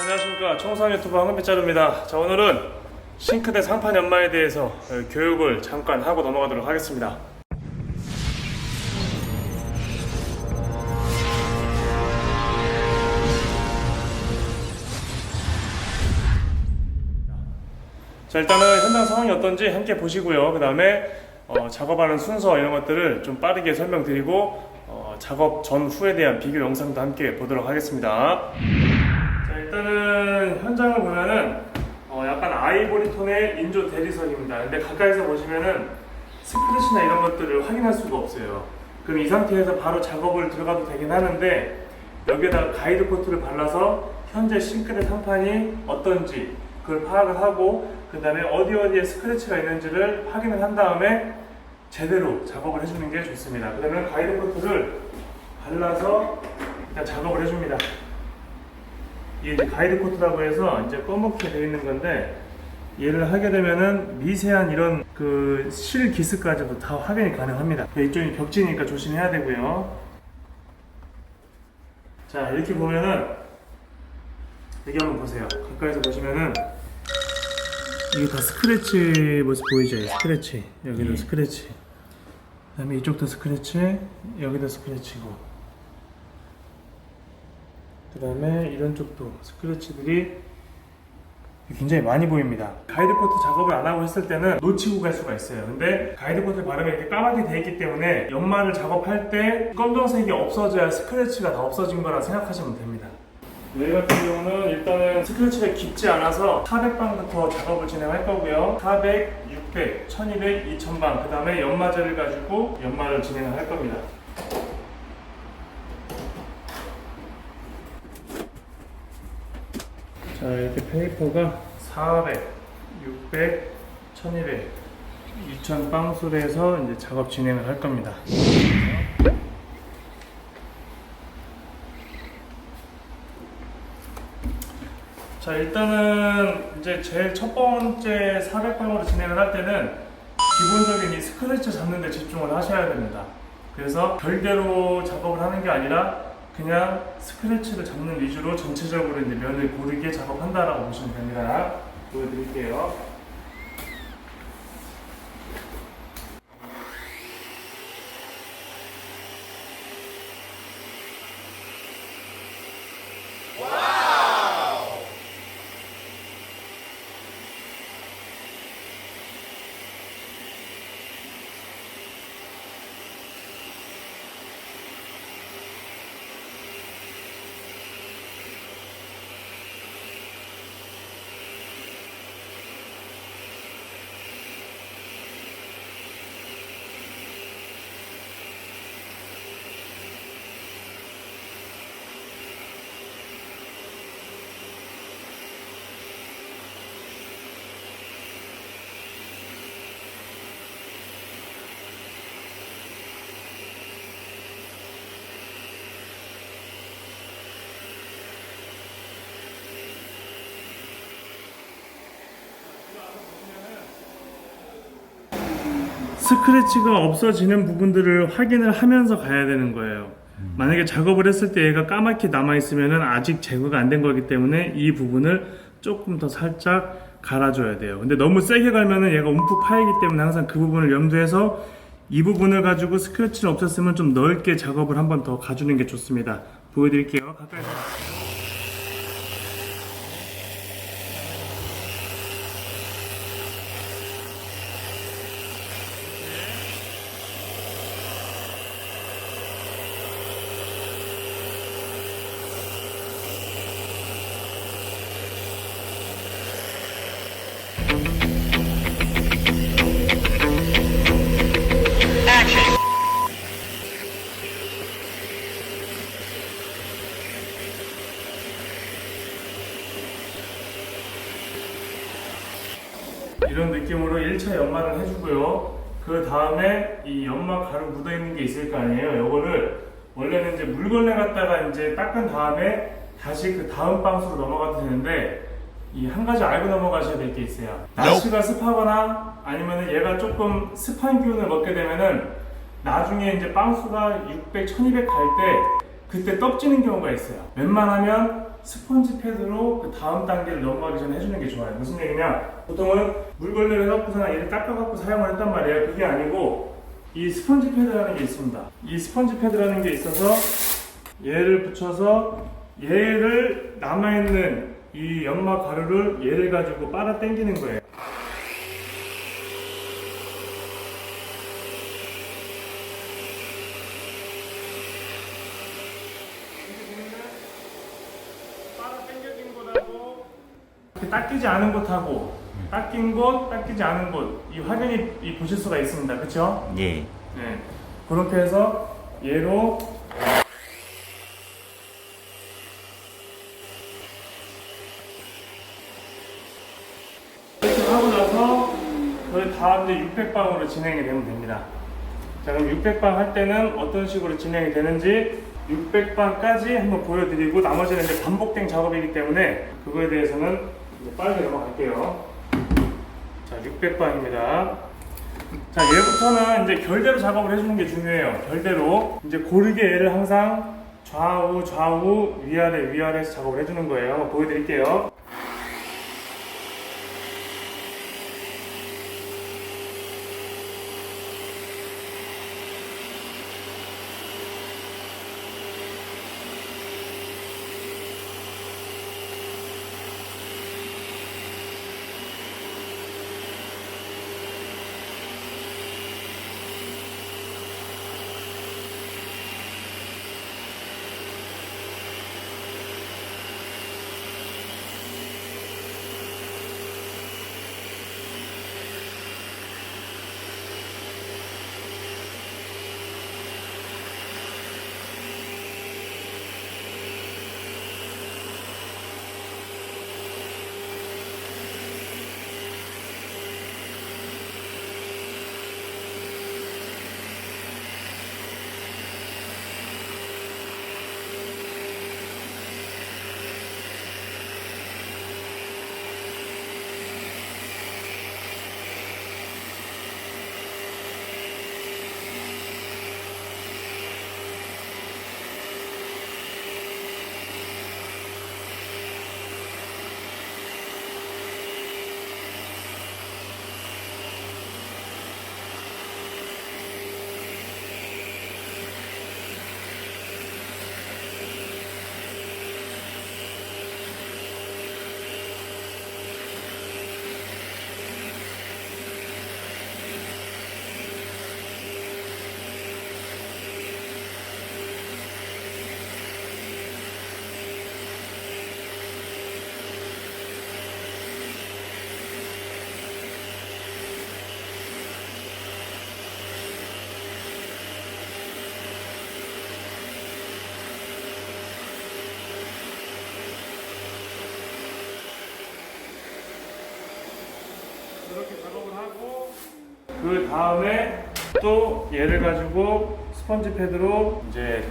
안녕하십니까. 청소년 유튜버 황금빛자루입니다. 자 오늘은 싱크대 상판 연마에 대해서 어, 교육을 잠깐 하고 넘어가도록 하겠습니다. 자 일단은 현장 상황이 어떤지 함께 보시고요. 그 다음에 작업하는 순서 이런 것들을 좀 빠르게 설명드리고 어, 작업 전 후에 대한 비교 영상도 함께 보도록 하겠습니다. 자 일단은 현장을 보면은 어, 약간 아이보리 톤의 인조 대리석입니다. 근데 가까이서 보시면은 스크래치나 이런 것들을 확인할 수가 없어요. 그럼 이 상태에서 바로 작업을 들어가도 되긴 하는데 여기에다가 가이드 코트를 발라서 현재 싱크대 상판이 어떤지 그걸 파악을 하고 그 다음에 어디 어디에 스크래치가 있는지를 확인을 한 다음에 제대로 작업을 해주는 게 좋습니다. 그러면 가이드 코트를 발라서 일단 작업을 해줍니다. 이게 이제 가이드 코트라고 해서 이제 검게 되어 있는 건데 얘를 하게 되면은 미세한 이런 그 실 기스까지도 다 확인이 가능합니다. 이쪽이 벽지니까 조심해야 되고요. 자 이렇게 보면은 여기 한번 보세요. 가까이서 보시면은 이게 다 스크래치 모습 보이죠? 스크래치 여기도 스크래치. 그다음에 이쪽도 스크래치 여기도 스크래치고. 그 다음에 이런 쪽도 스크래치들이 굉장히 많이 보입니다. 가이드 코트 작업을 안 하고 했을 때는 놓치고 갈 수가 있어요. 근데 가이드 코트 바르면 이렇게 까맣게 돼 있기 때문에 연마를 작업할 때 검정색이 없어져야 스크래치가 다 없어진 거라 생각하시면 됩니다. 여기 같은 경우는 일단은 스크래치가 깊지 않아서 400방부터 작업을 진행할 거고요. 400, 600, 1200, 2000방 그 다음에 연마제를 가지고 연마를 진행을 할 겁니다. 자 이렇게 페이퍼가 400, 600, 1200, 2000 빵술에서 이제 작업 진행을 할 겁니다. 자 일단은 이제 제일 첫 번째 400방으로 진행을 할 때는 기본적인 이 스크래치 잡는 데 집중을 하셔야 됩니다. 그래서 별개로 작업을 하는 게 아니라 그냥 스크래치를 잡는 위주로 전체적으로 이제 면을 고르게 작업한다라고 보시면 됩니다. 보여드릴게요. 스크래치가 없어지는 부분들을 확인을 하면서 가야 되는 거예요. 만약에 작업을 했을 때 얘가 까맣게 남아 있으면 아직 제거가 안 된 거기 때문에 이 부분을 조금 더 살짝 갈아줘야 돼요. 근데 너무 세게 갈면은 얘가 움푹 파이기 때문에 항상 그 부분을 염두해서 이 부분을 가지고 스크래치를 없앴으면 좀 넓게 작업을 한 번 더 가주는 게 좋습니다. 보여드릴게요. 가까이서. 이런 느낌으로 1차 연마를 해주고요. 그 다음에 이 연마 가루 묻어 있는 게 있을 거 아니에요. 요거를 원래는 이제 물걸레 갖다가 이제 닦은 다음에 다시 그 다음 방수로 넘어가도 되는데 이 한 가지 알고 넘어가셔야 될 게 있어요. 날씨가 습하거나 아니면은 얘가 조금 습한 기운을 먹게 되면은 나중에 이제 빵수가 600, 1200 갈 때 그때 떡지는 경우가 있어요. 웬만하면 스펀지 패드로 그 다음 단계를 넘어가기 전에 해주는 게 좋아요. 무슨 얘기냐? 보통은 물걸레를 갖고서나 얘를 닦아갖고 사용을 했단 말이에요. 그게 아니고 이 스펀지 패드라는 게 있습니다. 이 스펀지 패드라는 게 있어서 얘를 붙여서 얘를 남아있는 이 연마 가루를 얘를 가지고 빨아 당기는 거예요. 빨아 당겨진 곳하고 이렇게 닦이지 않은 곳하고 닦인 곳, 닦이지 않은 곳, 이 확연히 이 보실 수가 있습니다. 그렇죠? 예. 네. 그렇게 해서 얘로 이렇게 하고 나서 거의 다 이제 600방으로 진행이 되면 됩니다. 자 그럼 600방 할 때는 어떤 식으로 진행이 되는지 600방까지 한번 보여드리고 나머지는 이제 반복된 작업이기 때문에 그거에 대해서는 이제 빠르게 넘어갈게요. 자 600방입니다. 자, 얘부터는 이제 결대로 작업을 해주는 게 중요해요. 결대로. 이제 고르게 얘를 항상 좌우, 좌우, 위아래, 위아래에서 작업을 해주는 거예요. 보여드릴게요. 작업을 하고 그 다음에 또 얘를 가지고 스펀지 패드로 이제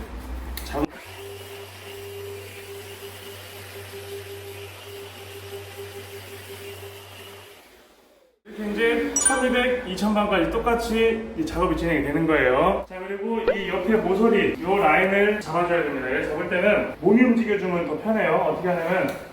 이렇게 이제 1200, 2000방까지 똑같이 이 작업이 진행이 되는 거예요. 자 그리고 이 옆에 모서리 이 라인을 잡아줘야 됩니다. 잡을 때는 몸이 움직여주면 더 편해요. 어떻게 하냐면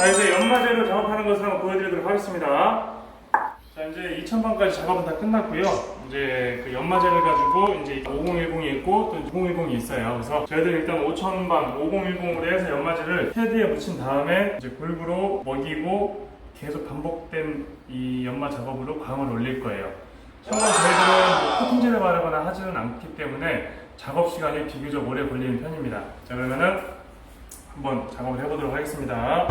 자 이제 연마제로 작업하는 것을 한번 보여드리도록 하겠습니다. 자 이제 2000번까지 작업은 다 끝났고요. 이제 그 연마제를 가지고 이제 5010이 있고 또 6010이 있어요. 그래서 저희들 일단 5000번 5010으로 해서 연마제를 패드에 붙인 다음에 이제 골고루 먹이고 계속 반복된 이 연마 작업으로 광을 올릴 거예요. 참고로 저희들은 뭐 코팅제를 바르거나 하지는 않기 때문에 작업 시간이 비교적 오래 걸리는 편입니다. 자 그러면은 한번 작업을 해보도록 하겠습니다.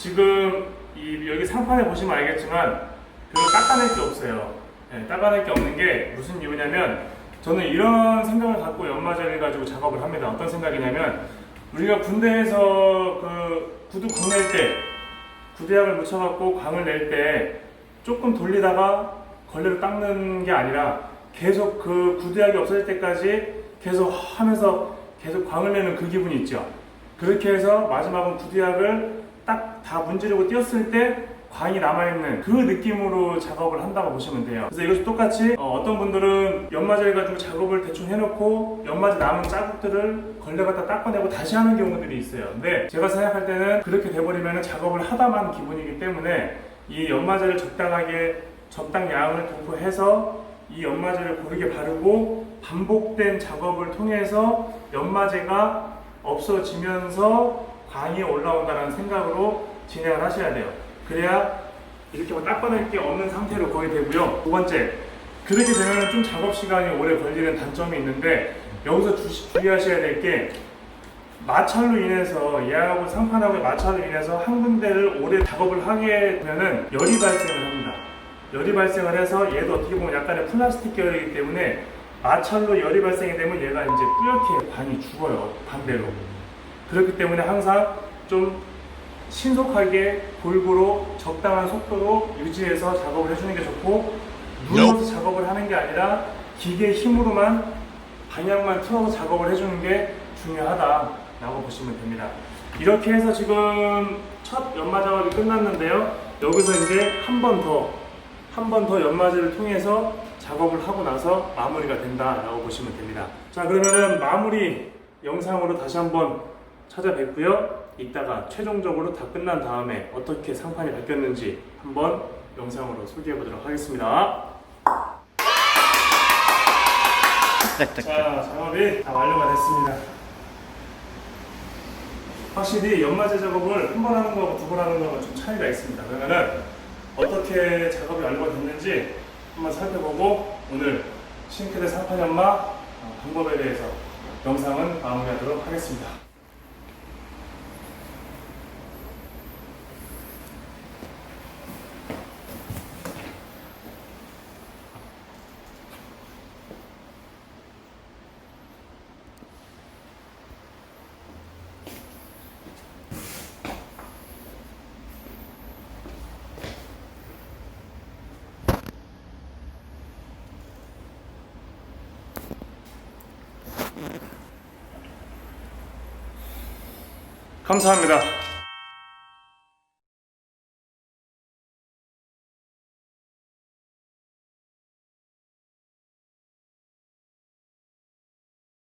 지금 이 여기 상판에 보시면 알겠지만 그 닦아낼 게 없어요. 네, 닦아낼 게 없는 게 무슨 이유냐면 저는 이런 생각을 갖고 연마제를 가지고 작업을 합니다. 어떤 생각이냐면 우리가 군대에서 그 구두 광낼 때 구두약을 묻혀갖고 광을 낼 때 조금 돌리다가 걸레로 닦는 게 아니라 계속 그 구두약이 없어질 때까지 계속 하면서 계속 광을 내는 그 기분이 있죠. 그렇게 해서 마지막은 구두약을 딱 다 문지르고 띄었을 때 광이 남아있는 그 느낌으로 작업을 한다고 보시면 돼요. 그래서 이것도 똑같이 어, 떤 분들은 연마제를 가지고 작업을 대충 해놓고 연마제 남은 자국들을 걸레 갖다 닦아내고 다시 하는 경우들이 있어요. 근데 제가 생각할 때는 그렇게 돼버리면 작업을 하다만 기분이기 때문에 이 연마제를 적당하게 적당량을 도포해서 이 연마제를 고르게 바르고 반복된 작업을 통해서 연마제가 없어지면서 광이 올라온다는 생각으로 진행을 하셔야 돼요. 그래야 이렇게 뭐 닦아낼 게 없는 상태로 거의 되고요. 두 번째, 그렇게 되면 좀 작업 시간이 오래 걸리는 단점이 있는데 여기서 주, 주의하셔야 될 게 마찰로 인해서 얘하고 상판하고의 마찰로 인해서 한 군데를 오래 작업을 하게 되면은 열이 발생을 합니다. 열이 발생을 해서 얘도 어떻게 보면 약간의 플라스틱 계열이기 때문에 마찰로 열이 발생이 되면 얘가 이제 뿌옇게 반이 죽어요. 반대로. 그렇기 때문에 항상 좀 신속하게 골고루 적당한 속도로 유지해서 작업을 해주는 게 좋고 눌러서 작업을 하는 게 아니라 기계 힘으로만 방향만 틀어서 작업을 해주는 게 중요하다라고 보시면 됩니다. 이렇게 해서 지금 첫 연마 작업이 끝났는데요. 여기서 이제 한 번 더, 한 번 더 연마제를 통해서 작업을 하고 나서 마무리가 된다라고 보시면 됩니다. 자, 그러면은 마무리 영상으로 다시 한번 찾아뵙고요. 이따가 최종적으로 다 끝난 다음에 어떻게 상판이 바뀌었는지 한번 영상으로 소개해 보도록 하겠습니다. 자, 작업이 다 완료가 됐습니다. 확실히 연마제 작업을 한 번 하는 거하고 두 번 하는 거하고 좀 차이가 있습니다. 그러면은 어떻게 작업이 완료가 됐는지 한번 살펴보고 오늘 싱크대 상판 연마 어, 방법에 대해서 영상은 마무리하도록 하겠습니다. 감사합니다.